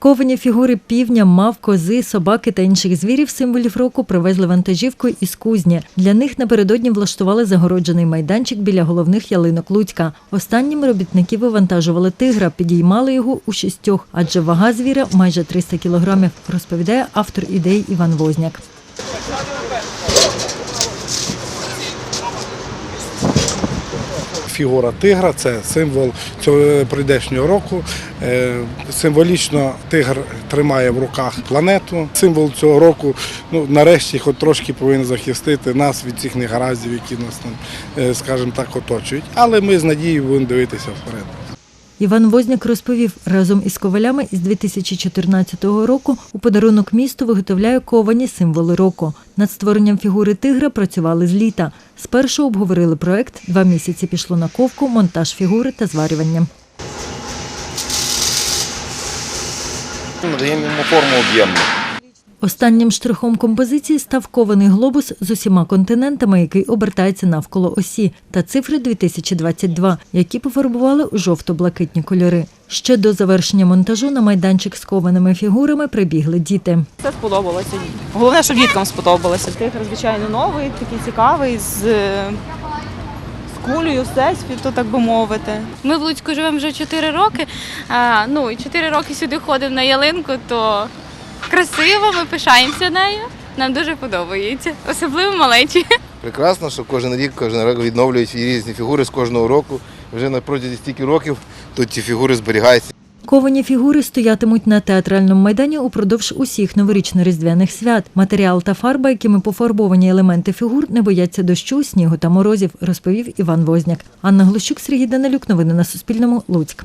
Ковані фігури півня, мав, кози, собаки та інших звірів символів року привезли вантажівкою із кузні. Для них напередодні влаштували загороджений майданчик біля головних ялинок Луцька. Останнім робітники вивантажували тигра, підіймали його у шістьох, адже вага звіра майже 300 кілограмів, розповідає автор ідеї Іван Возняк. Фігура тигра це символ цього прийдешнього року. Е, Символічно тигр тримає в руках планету. Символ цього року, ну нарешті, хоч трошки повинен захистити нас від цих негараздів, які нас там, е, скажімо так, оточують. Але ми з надією будемо дивитися вперед. Іван Возняк розповів, разом із ковалями із 2014 року у подарунок місту виготовляє ковані символи року. Над створенням фігури тигра працювали з літа. Спершу обговорили проект, два місяці пішло на ковку, монтаж фігури та зварювання. Надаємо йому форму об'ємну. Останнім штрихом композиції став кований глобус з усіма континентами, який обертається навколо осі, та цифри 2022, які пофарбували у жовто-блакитні кольори. Ще до завершення монтажу на майданчик з кованими фігурами прибігли діти. Все сподобалося. Головне, щоб діткам сподобалося. Тигр, звичайно, новий, такий цікавий, з, з кулею всесвіту, так би мовити. Ми в Луцьку живемо вже 4 роки. А, ну і 4 роки сюди ходимо на ялинку, то красиво, ми пишаємося нею. Нам дуже подобається, особливо малечі. Прекрасно, що кожен рік, кожен рік відновлюють різні фігури з кожного року. Вже на протязі стільки років тут ці фігури зберігаються. Ковані фігури стоятимуть на театральному майдані упродовж усіх новорічно-різдвяних свят. Матеріал та фарба, якими пофарбовані елементи фігур, не бояться дощу, снігу та морозів, розповів Іван Возняк. Анна Глущук, Сергій Данилюк. Новини на Суспільному. Луцьк.